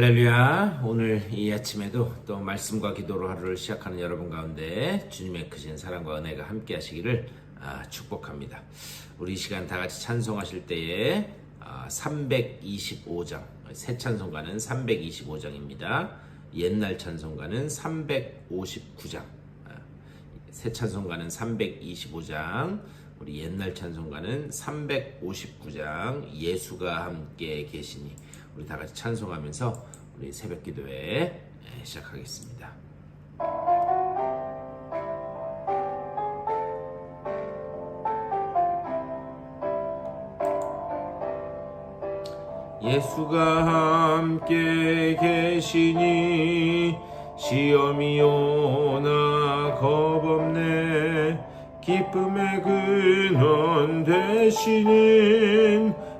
할렐루야. 오늘 이 아침에도 또 말씀과 기도로 하루를 시작하는 여러분 가운데 주님의 크신 사랑과 은혜가 함께 하시기를 아, 축복합니다. 우리 이 시간 다 같이 찬송하실 때에 아, 325장, 새 찬송가는 325장입니다. 옛날 찬송가는 359장, 아, 새 찬송가는 325장, 우리 옛날 찬송가는 359장, 예수가 함께 계시니 우리 다 같이 찬송하면서 우리 새벽 기도회 예, 시작하겠습니다. 예수가 함께 계시니 시험이 오나 겁없네 기쁨의 근원 되시는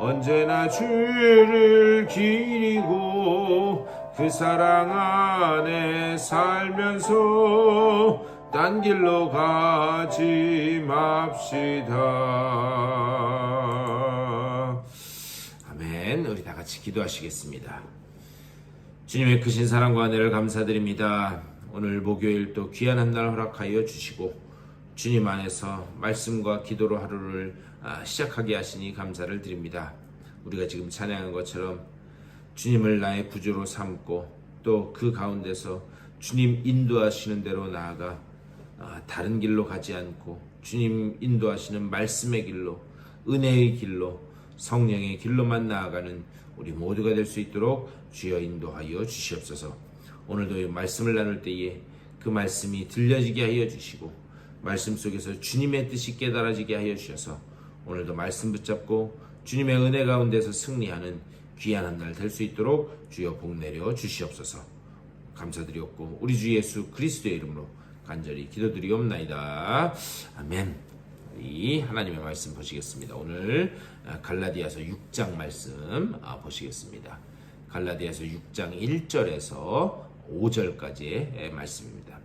언제나 주를 기리고 그 사랑 안에 살면서 딴 길로 가지 맙시다. 아멘. 우리 다 같이 기도하시겠습니다. 주님의 크신 사랑과 은혜를 감사드립니다. 오늘 목요일 또 귀한 한 날 허락하여 주시고 주님 안에서 말씀과 기도로 하루를 아, 시작하게 하시니 감사를 드립니다. 우리가 지금 찬양한 것처럼 주님을 나의 구주로 삼고 또 그 가운데서 주님 인도하시는 대로 나아가 아, 다른 길로 가지 않고 주님 인도하시는 말씀의 길로 은혜의 길로 성령의 길로만 나아가는 우리 모두가 될 수 있도록 주여 인도하여 주시옵소서. 오늘도 이 말씀을 나눌 때에 그 말씀이 들려지게 하여 주시고 말씀 속에서 주님의 뜻이 깨달아지게 하여 주셔서 오늘도 말씀 붙잡고 주님의 은혜 가운데서 승리하는 귀한 한 날 될 수 있도록 주여 복 내려 주시옵소서. 감사드리옵고 우리 주 예수 그리스도의 이름으로 간절히 기도드리옵나이다. 아멘. 우리 하나님의 말씀 보시겠습니다. 오늘 갈라디아서 6장 말씀 아, 보시겠습니다. 갈라디아서 6장 1절에서 5절까지의 말씀입니다.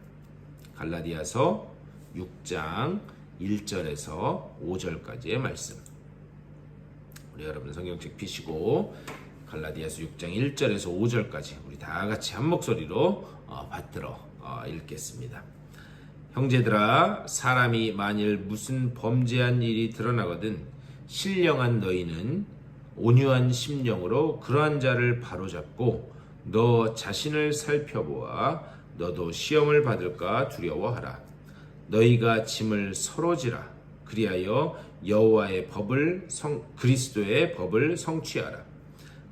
갈라디아서 6장 1절에서 5절까지의 말씀. 우리 여러분 성경책 피시고 갈라디아서 6장 1절에서 5절까지 우리 다 같이 한 목소리로 어, 받들어 어, 읽겠습니다. 형제들아 사람이 만일 무슨 범죄한 일이 드러나거든 신령한 너희는 온유한 심령으로 그러한 자를 바로잡고 너 자신을 살펴보아 너도 시험을 받을까 두려워하라 너희가 짐을 서로 지라 그리하여 여호와의 법을 성 그리스도의 법을 성취하라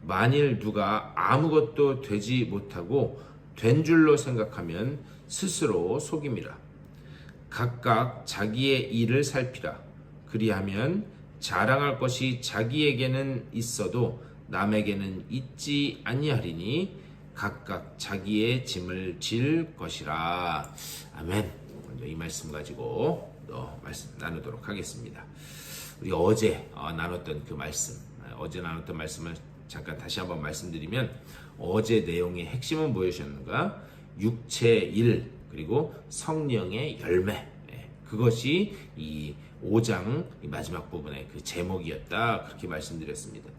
만일 누가 아무것도 되지 못하고 된 줄로 생각하면 스스로 속임이라. 각각 자기의 일을 살피라. 그리하면 자랑할 것이 자기에게는 있어도 남에게는 있지 아니하리니 각각 자기의 짐을 질 것이라. 아멘. 이 말씀 가지고 또 말씀 나누도록 하겠습니다. 우리 어제 어, 나눴던 그 말씀, 어, 어제 나눴던 말씀을 잠깐 다시 한번 말씀드리면 어제 내용의 핵심은 무엇이었는가? 육체 일 그리고 성령의 열매. 예, 그것이 이 5장 이 마지막 부분의 그 제목이었다. 그렇게 말씀드렸습니다.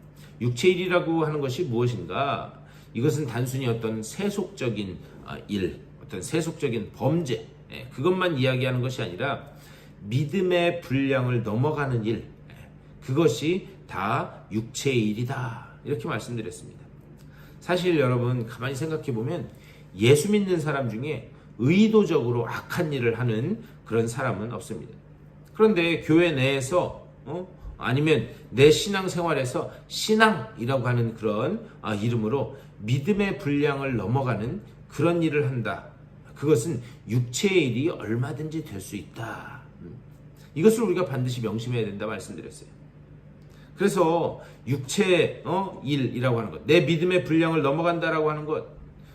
육체 일이라고 하는 것이 무엇인가? 이것은 단순히 어떤 세속적인 어, 일, 어떤 세속적인 범죄, 예, 그것만 이야기하는 것이 아니라 믿음의 분량을 넘어가는 일, 예, 그것이 다 육체의 일이다. 이렇게 말씀드렸습니다. 사실 여러분 가만히 생각해 보면 예수 믿는 사람 중에 의도적으로 악한 일을 하는 그런 사람은 없습니다. 그런데 교회 내에서 어? 아니면 내 신앙 생활에서 신앙이라고 하는 그런 아, 이름으로 믿음의 분량을 넘어가는 그런 일을 한다. 그것은 육체의 일이 얼마든지 될 수 있다. 음. 이것을 우리가 반드시 명심해야 된다 말씀드렸어요. 그래서 육체 어, 일이라고 하는 것, 내 믿음의 분량을 넘어간다라고 하는 것,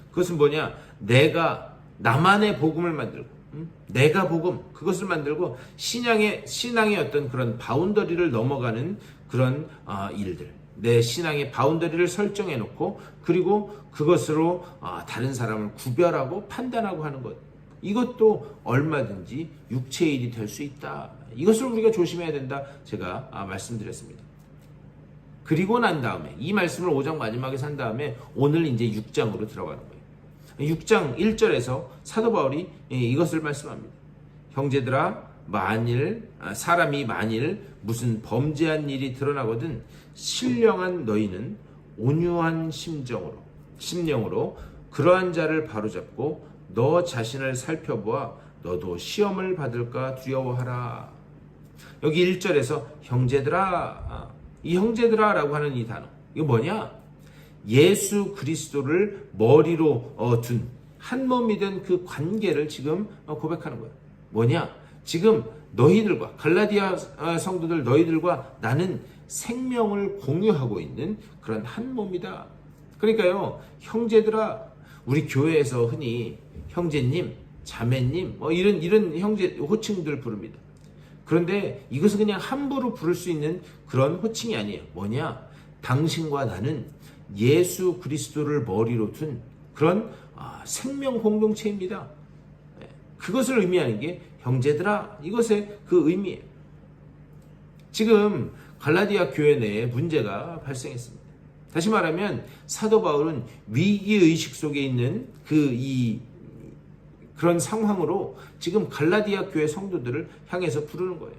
그것은 뭐냐? 내가 나만의 복음을 만들고, 음? 내가 복음 그것을 만들고 신앙의 신앙의 어떤 그런 바운더리를 넘어가는 그런 어, 일들, 내 신앙의 바운더리를 설정해 놓고 그리고 그것으로 어, 다른 사람을 구별하고 판단하고 하는 것. 이것도 얼마든지 육체의 일이 될 수 있다. 이것을 우리가 조심해야 된다. 제가 아, 말씀드렸습니다. 그리고 난 다음에 이 말씀을 5장 마지막에 산 다음에 오늘 이제 6장으로 들어가는 거예요. 6장 1절에서 사도 바울이 예, 이것을 말씀합니다. 형제들아 만일 아, 사람이 만일 무슨 범죄한 일이 드러나거든 신령한 너희는 온유한 심정으로 심령으로 그러한 자를 바로잡고 너 자신을 살펴보아 너도 시험을 받을까 두려워하라. 여기 1절에서 형제들아 아, 이 형제들아라고 하는 이 단어 이거 뭐냐? 예수 그리스도를 머리로 어, 둔한 몸이 된 그 관계를 지금 어, 고백하는 거예요. 뭐냐? 지금 너희들과 갈라디아 어, 성도들 너희들과 나는 생명을 공유하고 있는 그런 한 몸이다. 그러니까요, 형제들아, 우리 교회에서 흔히 형제님, 자매님, 뭐 이런 이런 형제 호칭들 부릅니다. 그런데 이것은 그냥 함부로 부를 수 있는 그런 호칭이 아니에요. 뭐냐? 당신과 나는 예수 그리스도를 머리로 둔 그런 아, 생명 공동체입니다. 네, 그것을 의미하는 게 형제들아 이것의 그 의미예요. 지금 갈라디아 교회 내에 문제가 발생했습니다. 다시 말하면 사도 바울은 위기 의식 속에 있는 그 이 그런 상황으로 지금 갈라디아 교회 성도들을 향해서 부르는 거예요.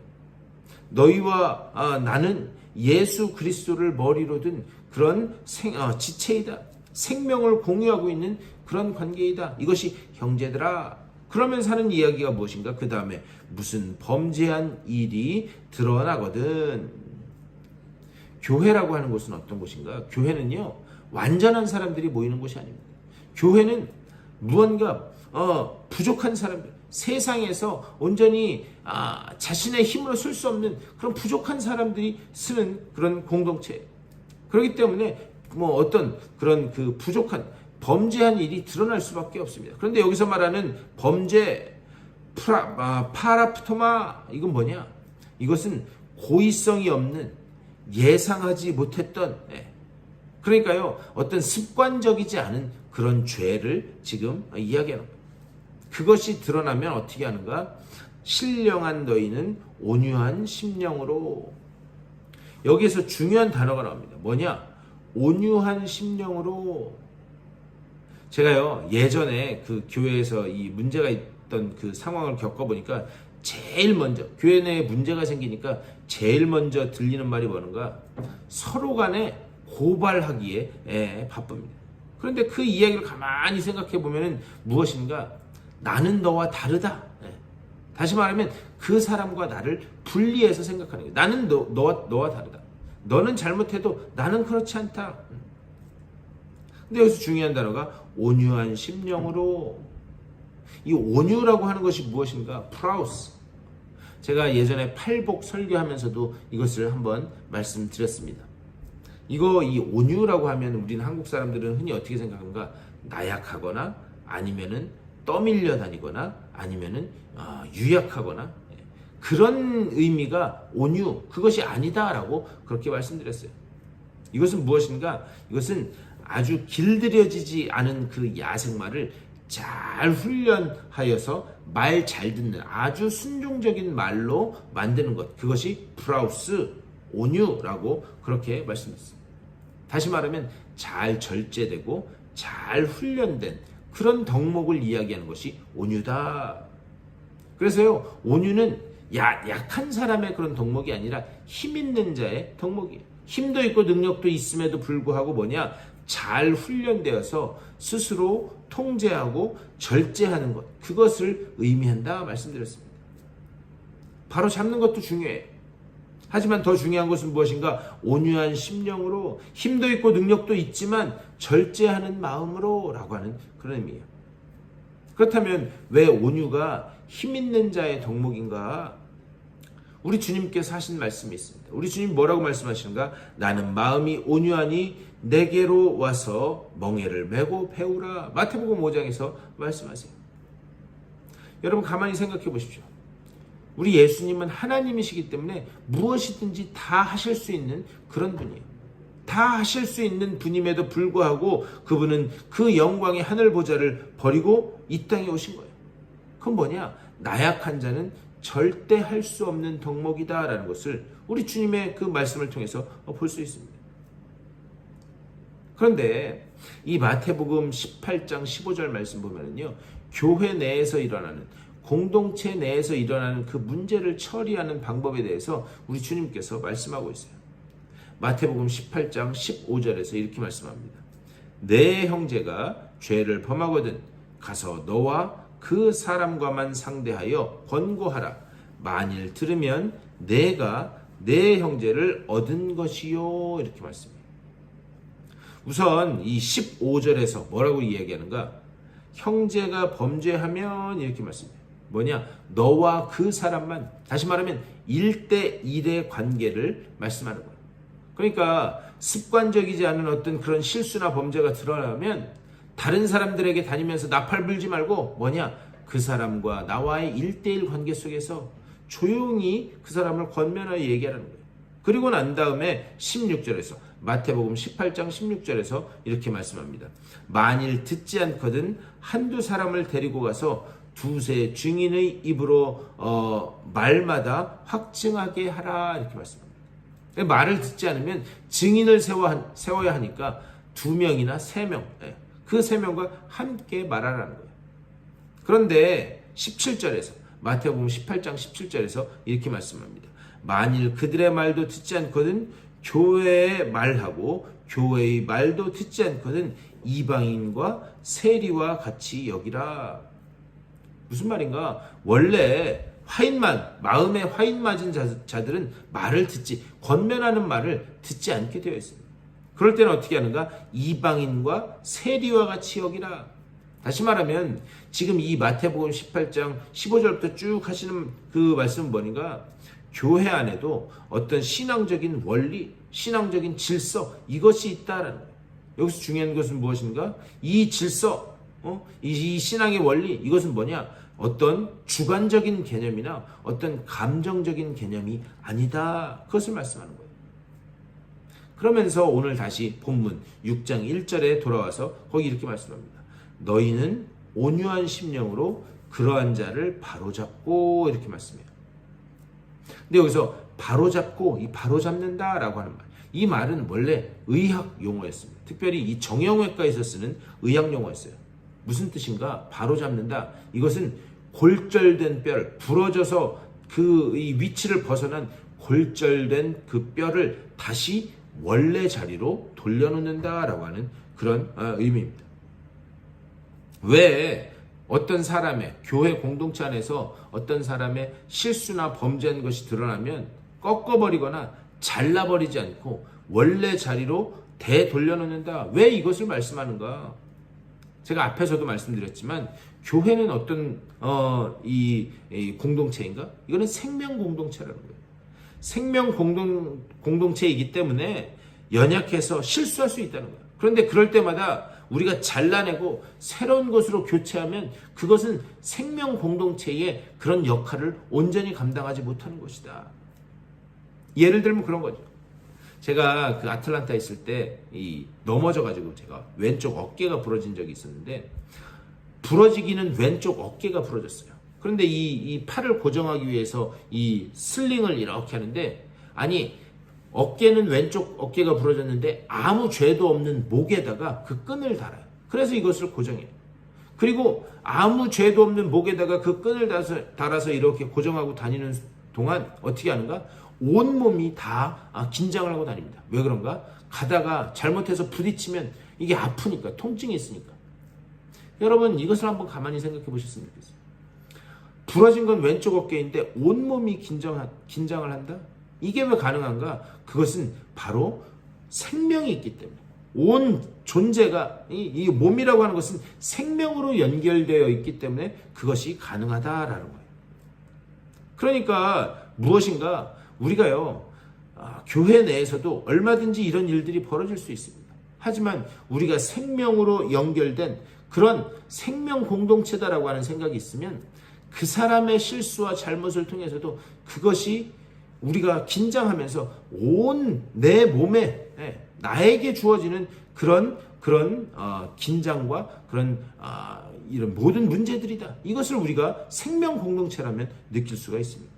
너희와 아, 나는 예수 그리스도를 머리로 든 그런 생, 아, 지체이다. 생명을 공유하고 있는 그런 관계이다. 이것이 형제들아. 그러면서 하는 이야기가 무엇인가? 그 다음에 무슨 범죄한 일이 드러나거든. 교회라고 하는 곳은 어떤 곳인가? 교회는요, 완전한 사람들이 모이는 곳이 아닙니다. 교회는 무언가 어, 부족한 사람들, 세상에서 온전히 아, 자신의 힘으로 쓸 수 없는 그런 부족한 사람들이 쓰는 그런 공동체. 그렇기 때문에 뭐 어떤 그런 그 부족한 범죄한 일이 드러날 수밖에 없습니다. 그런데 여기서 말하는 범죄 프라, 아, 파라프토마 이건 뭐냐? 이것은 고의성이 없는 예상하지 못했던 예. 그러니까요 어떤 습관적이지 않은 그런 죄를 지금 이야기하는. 그것이 드러나면 어떻게 하는가? 신령한 너희는 온유한 심령으로 여기에서 중요한 단어가 나옵니다. 뭐냐? 온유한 심령으로 제가요 예전에 그 교회에서 이 문제가 있던 그 상황을 겪어보니까 제일 먼저 교회 내에 문제가 생기니까 제일 먼저 들리는 말이 뭐는가 서로 간에 고발하기에 예, 바쁩니다. 그런데 그 이야기를 가만히 생각해 보면은 무엇인가 나는 너와 다르다. 예. 다시 말하면 그 사람과 나를 분리해서 생각하는 거예요. 나는 너, 너와, 너와 다르다. 너는 잘못해도 나는 그렇지 않다. 근데 여기서 중요한 단어가 온유한 심령으로 이 온유라고 하는 것이 무엇인가? 프라우스. 제가 예전에 팔복 설교하면서도 이것을 한번 말씀드렸습니다. 이거 이 온유라고 하면 우리는 한국 사람들은 흔히 어떻게 생각하는가? 나약하거나 아니면은 떠밀려 다니거나 아니면은 어, 유약하거나 예. 그런 의미가 온유 그것이 아니다라고 그렇게 말씀드렸어요. 이것은 무엇인가? 이것은 아주 길들여지지 않은 그 야생말을 잘 훈련하여서 말 잘 듣는 아주 순종적인 말로 만드는 것. 그것이 프라우스 온유라고 그렇게 말씀드렸습니다. 다시 말하면 잘 절제되고 잘 훈련된 그런 덕목을 이야기하는 것이 온유다. 그래서요, 온유는 야, 약한 사람의 그런 덕목이 아니라 힘 있는 자의 덕목이에요. 힘도 있고 능력도 있음에도 불구하고 뭐냐? 잘 훈련되어서 스스로 통제하고 절제하는 것. 그것을 의미한다 말씀드렸습니다. 바로 잡는 것도 중요해요. 하지만 더 중요한 것은 무엇인가? 온유한 심령으로 힘도 있고 능력도 있지만 절제하는 마음으로 라고 하는 그런 의미예요. 그렇다면 왜 온유가 힘 있는 자의 덕목인가? 우리 주님께서 하신 말씀이 있습니다. 우리 주님 뭐라고 말씀하시는가? 나는 마음이 온유하니 내게로 와서 멍에를 메고 배우라. 마태복음 5장에서 말씀하세요. 여러분 가만히 생각해 보십시오. 우리 예수님은 하나님이시기 때문에 무엇이든지 다 하실 수 있는 그런 분이에요. 다 하실 수 있는 분임에도 불구하고 그분은 그 영광의 하늘 보좌를 버리고 이 땅에 오신 거예요. 그건 뭐냐? 나약한 자는 절대 할 수 없는 덕목이다라는 것을 우리 주님의 그 말씀을 통해서 볼 수 있습니다. 그런데 이 마태복음 18장 15절 말씀 보면은요. 교회 내에서 일어나는 공동체 내에서 일어나는 그 문제를 처리하는 방법에 대해서 우리 주님께서 말씀하고 있어요. 마태복음 18장 15절에서 이렇게 말씀합니다. 내 형제가 죄를 범하거든 가서 너와 그 사람과만 상대하여 권고하라. 만일 들으면 내가 내 형제를 얻은 것이요. 이렇게 말씀해요. 우선 이 15절에서 뭐라고 이야기하는가? 형제가 범죄하면 이렇게 말씀해요. 뭐냐? 너와 그 사람만, 다시 말하면 1대1의 관계를 말씀하는 거예요. 그러니까 습관적이지 않은 어떤 그런 실수나 범죄가 드러나면 다른 사람들에게 다니면서 나팔 불지 말고 뭐냐? 그 사람과 나와의 1대1 관계 속에서 조용히 그 사람을 권면하여 얘기하는 거예요. 그리고 난 다음에 16절에서 마태복음 18장 16절에서 이렇게 말씀합니다. 만일 듣지 않거든 한두 사람을 데리고 가서 두세 증인의 입으로 어, 말마다 확증하게 하라 이렇게 말씀합니다. 말을 듣지 않으면 증인을 세워, 세워야 하니까 두 명이나 세 명, 그 세 명과 함께 말하라는 거예요. 그런데 17절에서 마태복음 18장 17절에서 이렇게 말씀합니다. 만일 그들의 말도 듣지 않거든 교회의 말하고 교회의 말도 듣지 않거든 이방인과 세리와 같이 여기라. 무슨 말인가? 원래 화인만 마음에 화인 맞은 자, 들은 말을 듣지 권면하는 말을 듣지 않게 되어 있습니다. 그럴 때는 어떻게 하는가? 이방인과 세리와 같이 여기라. 다시 말하면 지금 이 마태복음 18장 15절부터 쭉 하시는 그 말씀은 뭐인가? 교회 안에도 어떤 신앙적인 원리, 신앙적인 질서 이것이 있다라는. 여기서 중요한 것은 무엇인가? 이 질서, 어? 이, 이 신앙의 원리 이것은 뭐냐? 어떤 주관적인 개념이나 어떤 감정적인 개념이 아니다. 그것을 말씀하는 거예요. 그러면서 오늘 다시 본문 6장 1절에 돌아와서 거기 이렇게 말씀합니다. 너희는 온유한 심령으로 그러한 자를 바로잡고 이렇게 말씀해요. 근데 여기서 바로잡고 이 바로잡는다라고 하는 말. 이 말은 원래 의학 용어였습니다. 특별히 이 정형외과에서 쓰는 의학 용어였어요. 무슨 뜻인가? 바로잡는다. 이것은 골절된 뼈를 부러져서 그 위치를 벗어난 골절된 그 뼈를 다시 원래 자리로 돌려놓는다라고 하는 그런 어, 의미입니다. 왜 어떤 사람의 교회 공동체 안에서 어떤 사람의 실수나 범죄한 것이 드러나면 꺾어버리거나 잘라버리지 않고 원래 자리로 되돌려놓는다. 왜 이것을 말씀하는가? 제가 앞에서도 말씀드렸지만 교회는 어떤 어, 이, 이 공동체인가? 이거는 생명 공동체라는 거예요. 생명 공동 공동체이기 때문에 연약해서 실수할 수 있다는 거예요. 그런데 그럴 때마다 우리가 잘라내고 새로운 것으로 교체하면 그것은 생명 공동체의 그런 역할을 온전히 감당하지 못하는 것이다. 예를 들면 그런 거죠. 제가 그 아틀란타 있을 때 이 넘어져 가지고 제가 왼쪽 어깨가 부러진 적이 있었는데 부러지기는 왼쪽 어깨가 부러졌어요. 그런데 이, 이 팔을 고정하기 위해서 이 슬링을 이렇게 하는데 아니 어깨는 왼쪽 어깨가 부러졌는데 아무 죄도 없는 목에다가 그 끈을 달아요. 그래서 이것을 고정해요. 그리고 아무 죄도 없는 목에다가 그 끈을 달아서, 이렇게 고정하고 다니는 동안 어떻게 하는가? 온몸이 다 아, 긴장을 하고 다닙니다. 왜 그런가? 가다가 잘못해서 부딪히면 이게 아프니까, 통증이 있으니까. 여러분, 이것을 한번 가만히 생각해 보셨으면 좋겠어요. 부러진 건 왼쪽 어깨인데 온몸이 긴장, 긴장을 한다? 이게 왜 가능한가? 그것은 바로 생명이 있기 때문에. 온 존재가, 이, 이 몸이라고 하는 것은 생명으로 연결되어 있기 때문에 그것이 가능하다라는 거예요. 그러니까 무엇인가 우리가요, 아, 교회 내에서도 얼마든지 이런 일들이 벌어질 수 있습니다. 하지만 우리가 생명으로 연결된 그런 생명 공동체다라고 하는 생각이 있으면 그 사람의 실수와 잘못을 통해서도 그것이 우리가 긴장하면서 온 내 몸에 예, 나에게 주어지는 그런 그런 어, 긴장과 그런 아, 이런 모든 문제들이다. 이것을 우리가 생명 공동체라면 느낄 수가 있습니다.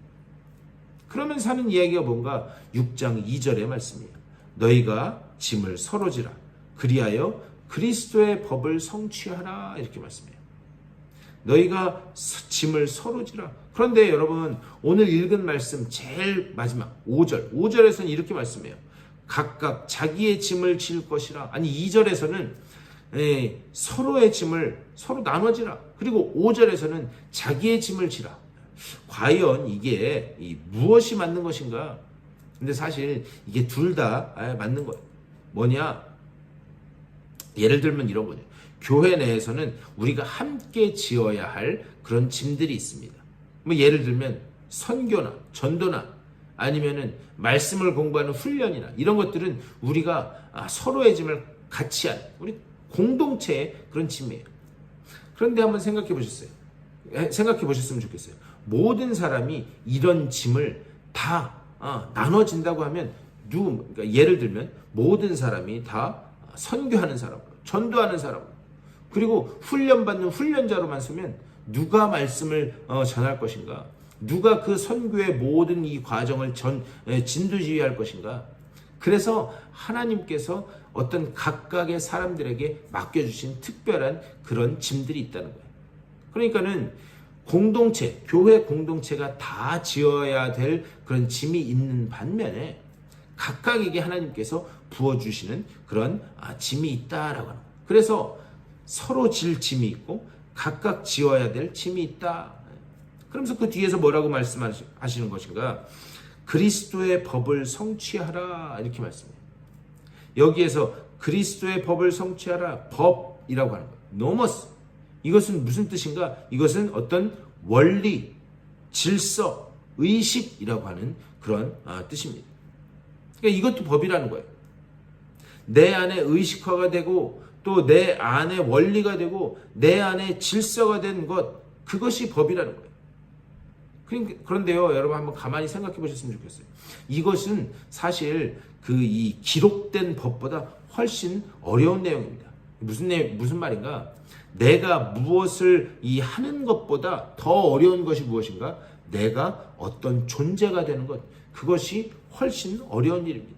그러면서 하는 이야기가 뭔가 6장 2절의 말씀이에요. 너희가 짐을 서로 지라. 그리하여 그리스도의 법을 성취하라. 이렇게 말씀해요. 너희가 짐을 서로 지라. 그런데 여러분, 오늘 읽은 말씀 제일 마지막 5절. 5절에서는 이렇게 말씀해요. 각각 자기의 짐을 질 것이라. 아니, 2절에서는 예, 서로의 짐을 서로 나눠지라. 그리고 5절에서는 자기의 짐을 지라. 과연 이게 무엇이 맞는 것인가? 근데 사실 이게 둘 다 맞는 거예요. 뭐냐? 예를 들면 이런 거죠. 교회 내에서는 우리가 함께 지어야 할 그런 짐들이 있습니다. 뭐 예를 들면 선교나 전도나 아니면은 말씀을 공부하는 훈련이나 이런 것들은 우리가 아, 서로의 짐을 같이 하는 우리 공동체의 그런 짐이에요. 그런데 한번 생각해 보셨어요? 생각해 보셨으면 좋겠어요. 모든 사람이 이런 짐을 다 어, 나눠진다고 하면 누구 그러니까 예를 들면 모든 사람이 다 선교하는 사람으로 전도하는 사람으로 그리고 훈련받는 훈련자로만 쓰면 누가 말씀을 어, 전할 것인가? 누가 그 선교의 모든 이 과정을 전 진두지휘할 것인가? 그래서 하나님께서 어떤 각각의 사람들에게 맡겨주신 특별한 그런 짐들이 있다는 거예요. 그러니까는 공동체, 교회 공동체가 다 지어야 될 그런 짐이 있는 반면에 각각에게 하나님께서 부어주시는 그런 아, 짐이 있다라고 하는 거예요. 그래서 서로 질 짐이 있고 각각 지어야 될 짐이 있다. 그러면서 그 뒤에서 뭐라고 말씀하시는 것인가? 그리스도의 법을 성취하라 이렇게 말씀해요. 여기에서 그리스도의 법을 성취하라 법이라고 하는 거예요. 노머스 이것은 무슨 뜻인가? 이것은 어떤 원리, 질서, 의식이라고 하는 그런 아, 뜻입니다. 그러니까 이것도 법이라는 거예요. 내 안에 의식화가 되고 또 내 안에 원리가 되고 내 안에 질서가 된 것, 그것이 법이라는 거예요. 그런데요, 여러분 한번 가만히 생각해 보셨으면 좋겠어요. 이것은 사실 그 이 기록된 법보다 훨씬 어려운 내용입니다. 무슨 내 무슨 말인가? 내가 무엇을 이 하는 것보다 더 어려운 것이 무엇인가? 내가 어떤 존재가 되는 것. 그것이 훨씬 어려운 일입니다.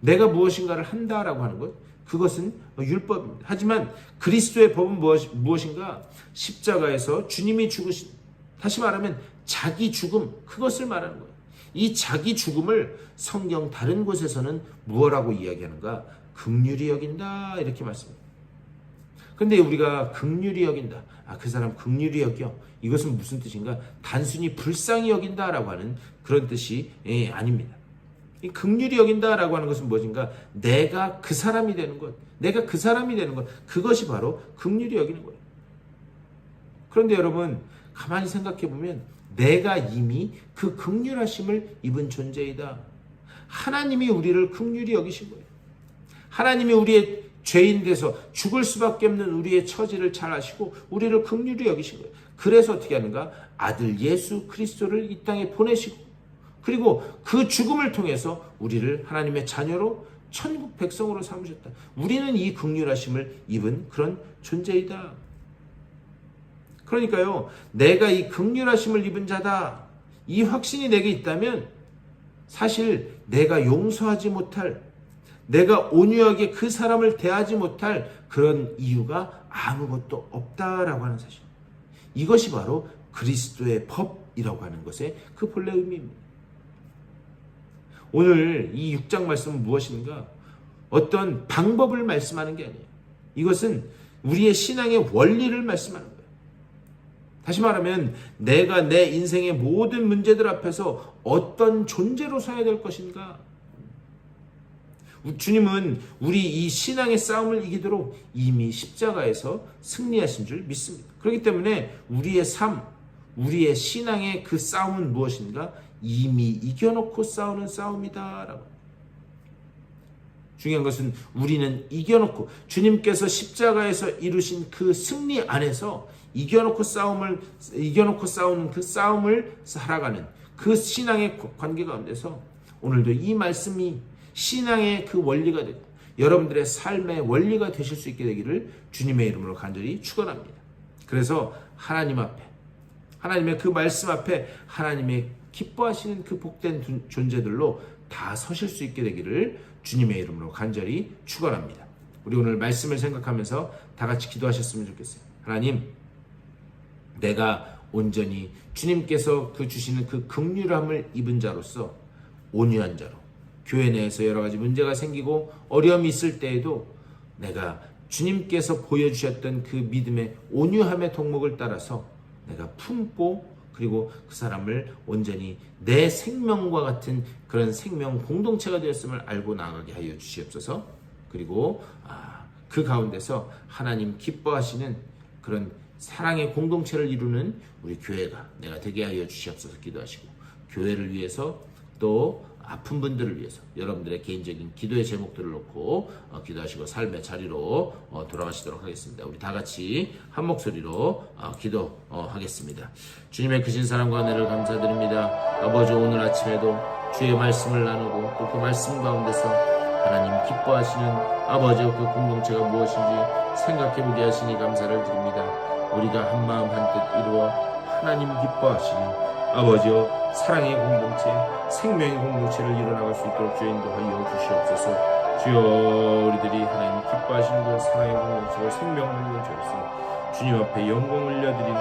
내가 무엇인가를 한다라고 하는 것. 그것은 율법입니다. 하지만 그리스도의 법은 무엇, 인가 십자가에서 주님이 죽으신, 다시 말하면 자기 죽음, 그것을 말하는 거예요. 이 자기 죽음을 성경 다른 곳에서는 무엇라고 이야기하는가? 극률이 여긴다. 이렇게 말씀합니다. 근데 우리가 극률이 여긴다. 아, 그 사람 극률이 여겨. 이것은 무슨 뜻인가? 단순히 불쌍히 여긴다라고 하는 그런 뜻이 예, 아닙니다. 이 극률이 여긴다라고 하는 것은 무엇인가? 내가 그 사람이 되는 것, 내가 그 사람이 되는 것, 그것이 바로 극률이 여기는 거예요. 그런데 여러분 가만히 생각해 보면 내가 이미 그 극률하심을 입은 존재이다. 하나님이 우리를 극률이 여기신 거예요. 하나님이 우리의 죄인 돼서 죽을 수밖에 없는 우리의 처지를 잘 아시고 우리를 극률이 여기신 거예요. 그래서 어떻게 하는가? 아들 예수 그리스도를 이 땅에 보내시고 그리고 그 죽음을 통해서 우리를 하나님의 자녀로 천국 백성으로 삼으셨다. 우리는 이 극률하심을 입은 그런 존재이다. 그러니까요, 내가 이 극률하심을 입은 자다. 이 확신이 내게 있다면 사실 내가 용서하지 못할, 내가 온유하게 그 사람을 대하지 못할 그런 이유가 아무것도 없다라고 하는 사실. 이것이 바로 그리스도의 법이라고 하는 것의 그 본래 의미입니다. 오늘 이 6장 말씀은 무엇인가? 어떤 방법을 말씀하는 게 아니에요. 이것은 우리의 신앙의 원리를 말씀하는 거예요. 다시 말하면 내가 내 인생의 모든 문제들 앞에서 어떤 존재로 서야 될 것인가? 주님은 우리 이 신앙의 싸움을 이기도록 이미 십자가에서 승리하신 줄 믿습니다. 그렇기 때문에 우리의 삶, 우리의 신앙의 그 싸움은 무엇인가? 이미 이겨놓고 싸우는 싸움이다라고. 중요한 것은 우리는 이겨놓고 주님께서 십자가에서 이루신 그 승리 안에서 이겨놓고 싸움을 이겨놓고 싸우는 그 싸움을 살아가는 그 신앙의 관계 가운데서 오늘도 이 말씀이 신앙의 그 원리가 되고 여러분들의 삶의 원리가 되실 수 있게 되기를 주님의 이름으로 간절히 축원합니다. 그래서 하나님 앞에 하나님의 그 말씀 앞에 하나님의 기뻐하시는 그 복된 존재들로 다 서실 수 있게 되기를 주님의 이름으로 간절히 축원합니다. 우리 오늘 말씀을 생각하면서 다 같이 기도하셨으면 좋겠어요. 하나님, 내가 온전히 주님께서 그 주시는 그 극률함을 입은 자로서 온유한 자로 교회 내에서 여러 가지 문제가 생기고 어려움이 있을 때에도 내가 주님께서 보여주셨던 그 믿음의 온유함의 동목을 따라서 내가 품고 그리고 그 사람을 온전히 내 생명과 같은 그런 생명 공동체가 되었음을 알고 나가게 하여 주시옵소서. 그리고 아, 그 가운데서 하나님 기뻐하시는 그런 사랑의 공동체를 이루는 우리 교회가 내가 되게 하여 주시옵소서 기도하시고 교회를 위해서 또 아픈 분들을 위해서 여러분들의 개인적인 기도의 제목들을 놓고 어, 기도하시고 삶의 자리로 어, 돌아가시도록 하겠습니다. 우리 다 같이 한 목소리로 어, 기도하겠습니다. 주님의 크신 사랑과 은혜를 감사드립니다. 아버지 오늘 아침에도 주의 말씀을 나누고 또 그 말씀 가운데서 하나님 기뻐하시는 아버지의 그 공동체가 무엇인지 생각해보게 하시니 감사를 드립니다. 우리가 한 마음 한뜻 이루어 하나님 기뻐하시는 아버지여 사랑의 공동체, 생명의 공동체를 이뤄나갈 수 있도록 주여 인도하여 주시옵소서. 주여 우리들이 하나님 기뻐하시는 그 사랑의 공동체와 생명 공동체로서 주님 앞에 영광 올려드리는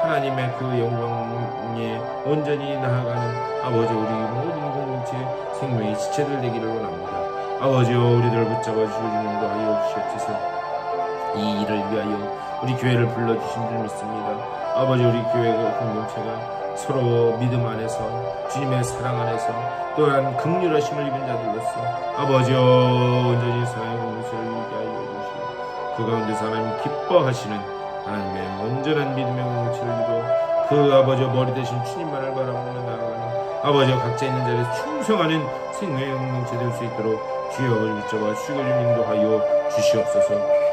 하나님의 그 영광에 온전히 나아가는 아버지 우리 모든 공동체 생명의 지체들 되기를 원합니다. 아버지여 우리들을 붙잡아 주시고 인도하여 주시옵소서. 이 일을 위하여 우리 교회를 불러주신 줄 믿습니다. 아버지 우리 교회가 공동체가 서로 믿음 안에서 주님의 사랑 안에서 또한 극률하심을 입은 자들로서 아버지여 온전히 사랑의 공동체를 이루게 하여 주시고 그 가운데서 하나님 기뻐하시는 하나님의 온전한 믿음의 공동체를 이루어 그 아버지여 머리 대신 주님만을 바라보며 나아가는 아버지여 각자 있는 자리에 충성하는 생명의 공동체 될 수 있도록 주여 붙잡아 좀 인도하여 주시옵소서.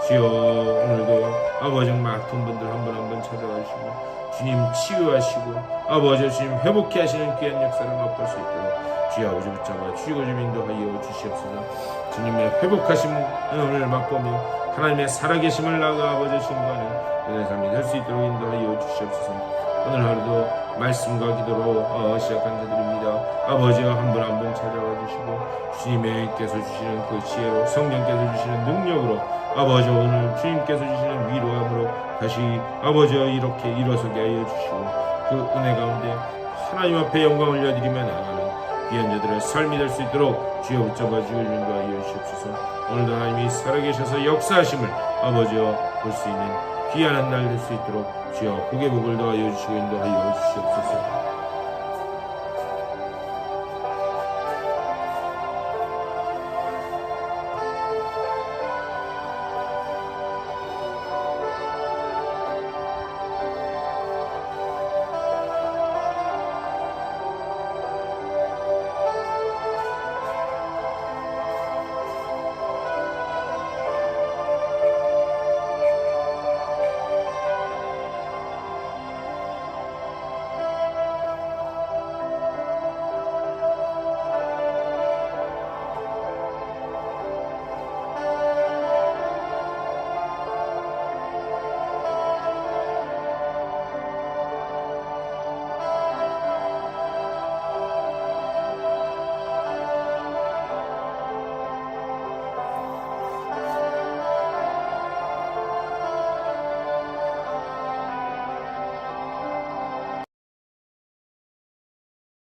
주여 오늘도 아버지 아픈 분들 한 분 한 분 찾아가 주시고 주님 치유하시고 아버지 주님 회복케 하시는 귀한 역사를 맛볼 수 있도록 주여 아버지 붙잡아 주시고 좀 인도하여 주시옵소서. 주님의 회복하심을 맛보며 하나님의 살아계심을 나가 아버지 신과는 은혜 삶이 될 수 있도록 인도하여 주시옵소서. 오늘 하루도 말씀과 기도로 어, 시작한 자들입니다. 아버지가 한 분 한 분 찾아가 주시고 주님께서 주시는 그 지혜로 성령께서 주시는 능력으로 아버지 오늘 주님께서 주시는 위로함으로 다시 아버지와 이렇게 일어서게 하여 주시고 그 은혜 가운데 하나님 앞에 영광 올려드리며 나아가는 귀한 자들의 삶이 될 수 있도록 주여 붙잡아 주길 인도하여 주시옵소서. 오늘도 하나님이 살아계셔서 역사하심을 아버지와 볼수 있는 귀한 한 날 될 수 있도록 주여 고개 복을 더하여 주시고 인도하여 주시옵소서